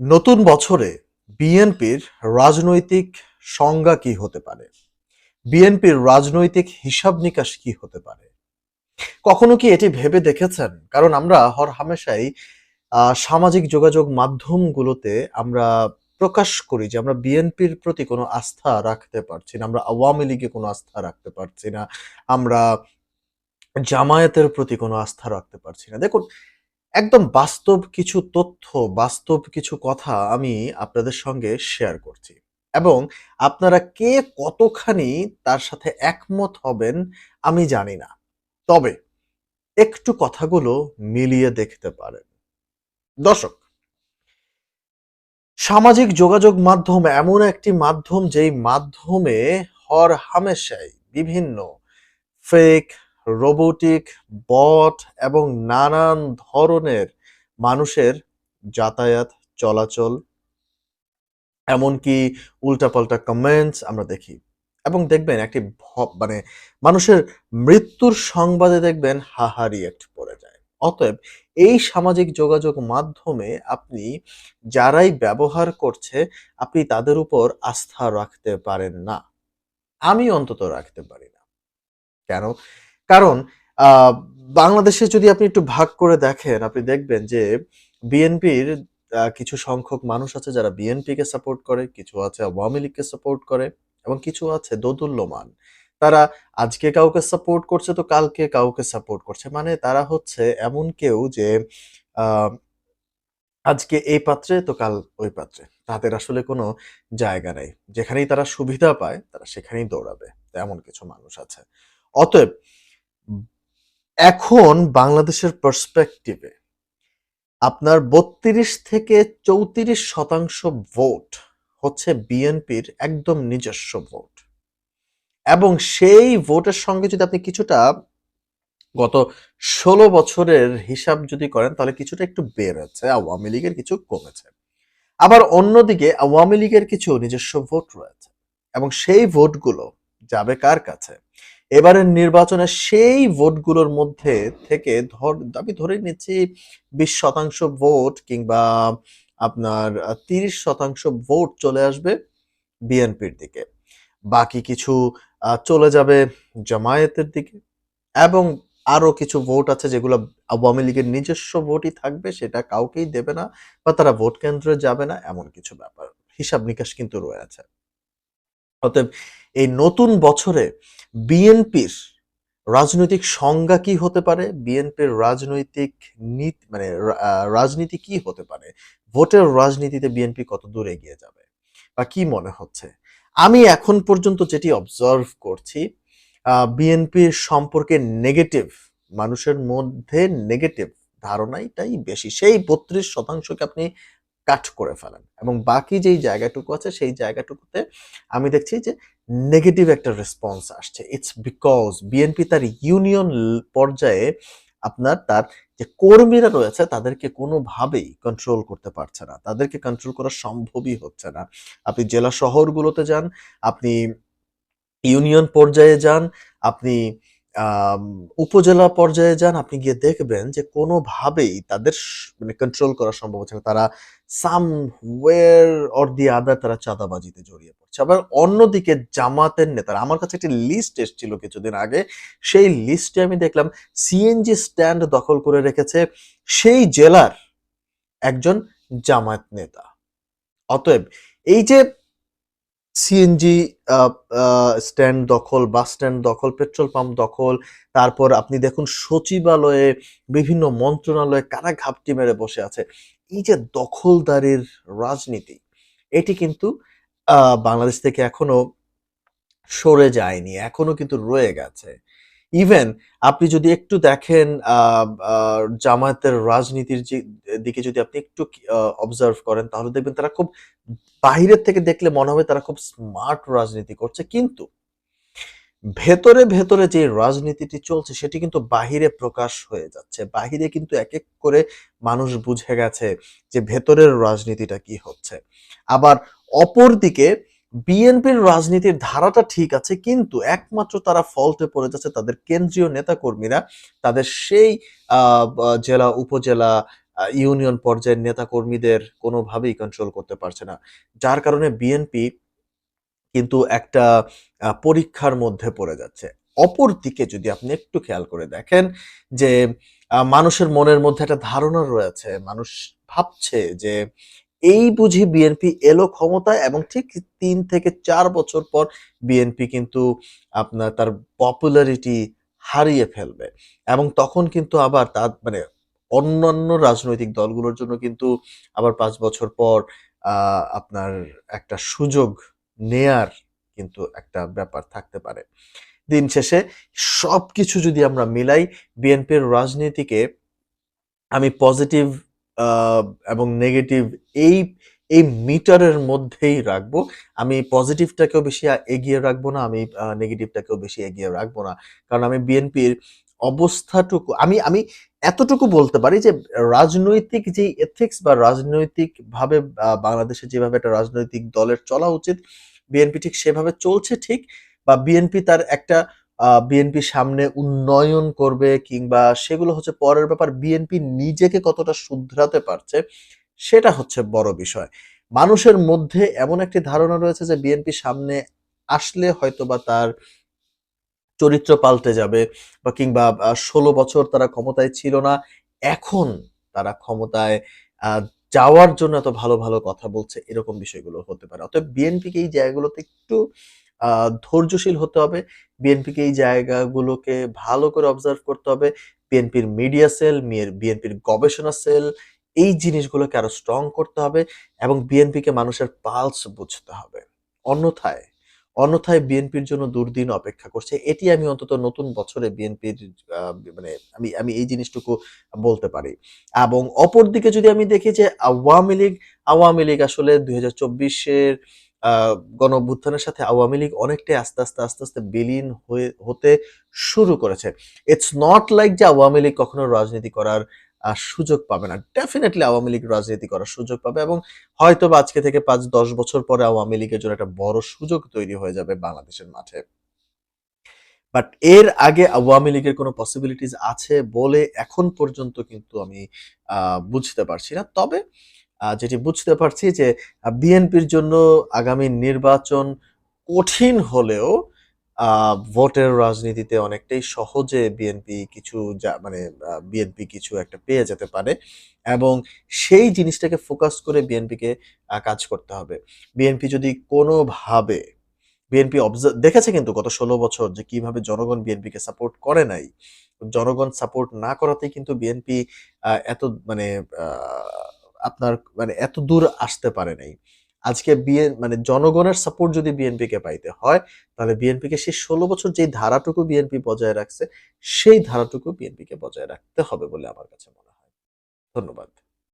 নতুন বছরে বিএনপির রাজনৈতিক সংজ্ঞা কি হতে পারে? বিএনপির রাজনৈতিক হিসাব নিকাশ কি হতে পারে? কখনো কি এটি ভেবে দেখেছেন? কারণ আমরা হর হামেশাই সামাজিক যোগাযোগ মাধ্যমগুলোতে আমরা প্রকাশ করি যে আমরা বিএনপির প্রতি কোনো আস্থা রাখতে পারছি না, আমরা আওয়ামী লীগে কোনো আস্থা রাখতে পারছি না, আমরা জামায়াতের প্রতি কোনো আস্থা রাখতে পারছি না। দেখুন একদম বাস্তব কিছু তথ্য, বাস্তব কিছু কথা আমি আপনাদের সঙ্গে শেয়ার করছি। এবং আপনারা কে কতখানি তার সাথে একমত হবেন আমি জানি না। তবে একটু কথাগুলো মিলিয়ে দেখতে পারেন। দর্শক, সামাজিক যোগাযোগ মাধ্যম এমন একটি মাধ্যম যেই মাধ্যমে হর হামেশাই বিভিন্ন ফেক রোবোটিক, বট এবং নানান ধরনের মানুষের যাতায়াত, চলাচল, এমনকি উল্টাপাল্টা কমেন্টস আমরা দেখি। এবং দেখবেন একটি মানে মানুষের মৃত্যুর সংবাদে দেখবেন হাহা রিয়েক্ট পড়ে যায়। অতএব এই সামাজিক যোগাযোগ মাধ্যমে আপনি যারাই ব্যবহার করছে, আপনি তাদের উপর আস্থা রাখতে পারেন না। আমি অন্তত রাখতে পারি না। কেন? কারণ বাংলাদেশে যদি আপনি একটু ভাগ করে দেখেন, আপনি দেখবেন যে বিএনপির কিছু সংখ্যক মানুষ আছে যারা বিএনপিকে সাপোর্ট করে, কিছু আছে আওয়ামী লীগকে সাপোর্ট করে, এবং কিছু আছে দোদুল্যমান। তারা আজকে কাউকে সাপোর্ট করছে তো কালকে কাউকে সাপোর্ট করছে। মানে তারা হচ্ছে এমন কেউ যে আজকে এই পাত্রে তো কাল ওই পাত্রে। তাদের আসলে কোনো জায়গা নেই। যেখানেই তারা সুবিধা পায়, তারা সেখানেই দৌড়াবে। এমন কিছু মানুষ আছে। অতএব এখন বাংলাদেশের পার্সপেক্টিভে আপনার বত্রিশ থেকে চৌত্রিশ শতাংশ ভোট হচ্ছে বিএনপির একদম নিজস্ব ভোট। এবং সেই ভোটের সঙ্গে যদি আপনি কিছুটা গত ষোলো বছরের হিসাব যদি করেন, তাহলে কিছুটা একটু বেড়েছে, আওয়ামী লীগের কিছু কমেছে। আবার অন্যদিকে আওয়ামী লীগের কিছু নিজস্ব ভোট রয়েছে। এবং সেই ভোটগুলো যাবে কার কাছে? এবারের নির্বাচনে সেই ভোটগুলোর মধ্যে থেকে ধর আমি ধরে নিচ্ছি বিশ শতাংশ ভোট কিংবা আপনার তিরিশ শতাংশ ভোট চলে আসবে বিএনপির দিকে। বাকি কিছু চলে যাবে জামায়াতের দিকে এবং আরও কিছু ভোট আছে যেগুলো আওয়ামী লীগের নিজস্ব ভোটই থাকবে, সেটা কাউকেই দেবে না বা তারা ভোট কেন্দ্রে যাবে না, এমন কিছু ব্যাপার। হিসাব নিকাশ কিন্তু রয়েছে। অতএব এই নতুন বছরে বিএনপির রাজনৈতিক সংজ্ঞা কি হতে পারে? বিএনপির রাজনৈতিক নীতি মানে রাজনীতি কি হতে পারে? ভোটের রাজনীতিতে বিএনপি কত দূর এগিয়ে যাবে? বা কি মনে হচ্ছে? আমি এখন পর্যন্ত যেটি অবজার্ভ করছি বিএনপির সম্পর্কে নেগেটিভ মানুষের মধ্যে নেগেটিভ ধারণাটাই বেশি। সেই বত্রিশ শতাংশকে আপনি কাট করে ফেলেন। এবং বাকি যেই জায়গাটুকু আছে, সেই জায়গাটুকুতে আমি দেখছি যে নেগেটিভ একটা রেসপন্স আসছে। ইটস বিকজ বিএনপি তার ইউনিয়ন পর্যায়ে আপনার তার যে কর্মীরা রয়েছে, তাদেরকে কোনোভাবেই কন্ট্রোল করতে পারছে না। তাদেরকে কন্ট্রোল করা সম্ভবই হচ্ছে না। আপনি জেলা শহরগুলোতে যান, আপনি ইউনিয়ন পর্যায়ে যান, আপনি উপজেলা পর্যায়ে যান, আপনি গিয়ে দেখবেন যে কোনোভাবেই তাদের মানে কন্ট্রোল করা সম্ভব হচ্ছে না। তারা সাম ওয়ের অর দি আদার তারা চাঁদাবাজিতে জড়িয়ে পড়ছে। আবার অন্যদিকে জামাতের নেতারা, আমার কাছে একটি লিস্ট এসেছিল কিছুদিন আগে, সেই লিস্টে আমি দেখলাম সিএনজি স্ট্যান্ড দখল করে রেখেছে সেই জেলার একজন জামায়াত নেতা। অতএব এই যে সিএনজি স্ট্যান্ড দখল বাস স্ট্যান্ড দখল পেট্রোল পাম্প দখল, তারপর আপনি দেখুন সচিবালয়ে বিভিন্ন মন্ত্রণালয়ে কারা ঘাপটি মেরে বসে আছে। এই যে দখলদারির রাজনীতি, এটি কিন্তু বাংলাদেশ থেকে এখনও সরে যায়নি, এখনও কিন্তু রয়ে গেছে। ইভেন আপনি যদি একটু দেখেন জামায়াতের রাজনীতির দিকে যদি আপনি একটু অবজার্ভ করেন, তাহলে দেখবেন তারা খুব বাহিরের থেকে দেখলে মনে হবে তারা খুব স্মার্ট রাজনীতি করছে। কিন্তু ভেতরে ভেতরে যে রাজনীতিটি চলছে, সেটি কিন্তু বাহিরে প্রকাশ হয়ে যাচ্ছে। বাহিরে কিন্তু এক এক করে মানুষ বুঝে গেছে যে ভেতরের রাজনীতিটা কি হচ্ছে। আবার অপরদিকে বিএনপির রাজনীতির ধারাটা ঠিক আছে, কিন্তু একমাত্র তারা ফল্টে পড়ে যাচ্ছে তাদের কেন্দ্রীয় নেতাকর্মীরা। তাদের সেই জেলা, উপজেলা ইউনিয়ন পর্যায়ের নেতাকর্মীদের কোনোভাবেই কন্ট্রোল করতে পারছে না। যার কারণে বিএনপি কিন্তু একটা পরীক্ষার মধ্যে পড়ে যাচ্ছে। অপর দিকে যদি আপনি একটু খেয়াল করে দেখেন যে মানুষের মনের মধ্যে একটা ধারণা রয়েছে, মানুষ ভাবছে যে এই বুঝি বিএনপি এলো ক্ষমতায় এবং ঠিক তিন থেকে চার বছর পর বিএনপি কিন্তু আপনার তার পপুলারিটি হারিয়ে ফেলবে। এবং তখন কিন্তু আবার তার মানে অন্যান্য রাজনৈতিক দলগুলোর জন্য কিন্তু আবার পাঁচ বছর পর আপনার একটা সুযোগ নেয়ার কিন্তু একটা ব্যাপার থাকতে পারে। দিন শেষে সব কিছু যদি আমরা মিলাই বিএনপির রাজনীতিকে আমি পজিটিভ এবং নেগেটিভ এই এই মিটারের মধ্যেই রাখব। আমি পজিটিভটাকেও বেশি এগিয়ে রাখব না, আমি নেগেটিভটাকেও বেশি এগিয়ে রাখব না। কারণ আমি বিএনপির অবস্থাটুকু, আমি আমি এতটুকু বলতে পারি যে, রাজনৈতিক যে এথিক্স বা রাজনৈতিকভাবে বাংলাদেশে যেভাবে একটা রাজনৈতিক দলের চলা উচিত বিএনপি ঠিক সেভাবে চলছে ঠিক, বা বিএনপি তার একটা বিএনপি সামনে উন্নয়ন করবে কিংবা সেগুলো হচ্ছে পরের ব্যাপার বিএনপি নিজেকে কতটা শুধরাতে পারছে সেটা হচ্ছে বড় বিষয়। মানুষের মধ্যে এমন একটি ধারণা রয়েছে যে বিএনপি সামনে আসলে হয়তোবা তার চরিত্র পাল্টে যাবে বা কিংবা ষোলো বছর তারা ক্ষমতায় ছিল না। এখন তারা ক্ষমতায় যাওয়ার জন্য এত ভালো ভালো কথা বলছে, এরকম বিষয়গুলো হতে পারে। অতএব বিএনপিকে এই জায়গাগুলোতে একটু ধৈর্যশীল হতে হবে। বিএনপিকে এই জায়গাগুলোকে ভালো করে অবজার্ভ করতে হবে। বিএনপির মিডিয়া সেল বিএনপির গবেষণা সেল এই জিনিসগুলোকে আরও স্ট্রং করতে হবে এবং বিএনপিকে মানুষের পালস বুঝতে হবে। অন্যথায় অন্যথায় বিএনপির জন্য দুর্দিন অপেক্ষা করছে। এটি আমি অন্তত নতুন বছরে বিএনপির মানে আমি আমি এই জিনিসটুকু বলতে পারি। এবং অপরদিকে যদি আমি দেখি যে আওয়ামী লীগ আওয়ামী লীগ আসলে দুই হাজার চব্বিশের গণ সাথে আওয়ামী লীগ অনেকটাই আস্তে আস্তে আস্তে আস্তে বিলীন হয়ে, হতে শুরু করেছে। ইটস নট লাইক যে আওয়ামী লীগ কখনো রাজনীতি করার সুযোগ পাবে না। ডেফিনেটলি আওয়ামী লীগ রাজনীতি করার সুযোগ পাবে এবং হয়তো আজকে থেকে পাঁচ, দশ বছর পরে আওয়ামী লীগের জন্য একটা বড় সুযোগ তৈরি হয়ে যাবে বাংলাদেশের মাঠে। বাট এর আগে আওয়ামী লীগের কোনো পসিবিলিটিস আছে বলে এখন পর্যন্ত কিন্তু আমি বুঝতে পারছি না। তবে যেটি বুঝতে পারছি যে বিএনপির জন্য আগামী নির্বাচন কঠিন হলেও ভোটের রাজনীতিতে অনেকটাই সহজে বিএনপি কিছু যা- মানে বিএনপি কিছু একটা পেয়ে যেতে পারে এবং সেই জিনিসটাকে ফোকাস করে বিএনপিকে কাজ করতে হবে। বিএনপি যদি কোনোভাবে, বিএনপি অবজার্ভ দেখেছে কিন্তু গত ষোলো বছর যে কীভাবে জনগণ বিএনপিকে সাপোর্ট করে নাই। জনগণ সাপোর্ট না করাতেই কিন্তু বিএনপি এত মানে আপনার মানে এত দূর আসতে পারে নাই। আজকে বিএন মানে জনগণের সাপোর্ট যদি বিএনপিকে পাইতে হয়, তাহলে বিএনপিকে সেই ষোলো বছর যে ধারাটুকু বিএনপি বজায় রাখছে, সেই ধারাটুকু বিএনপিকে বজায় রাখতে হবে বলে আমার কাছে মনে হয়। ধন্যবাদ।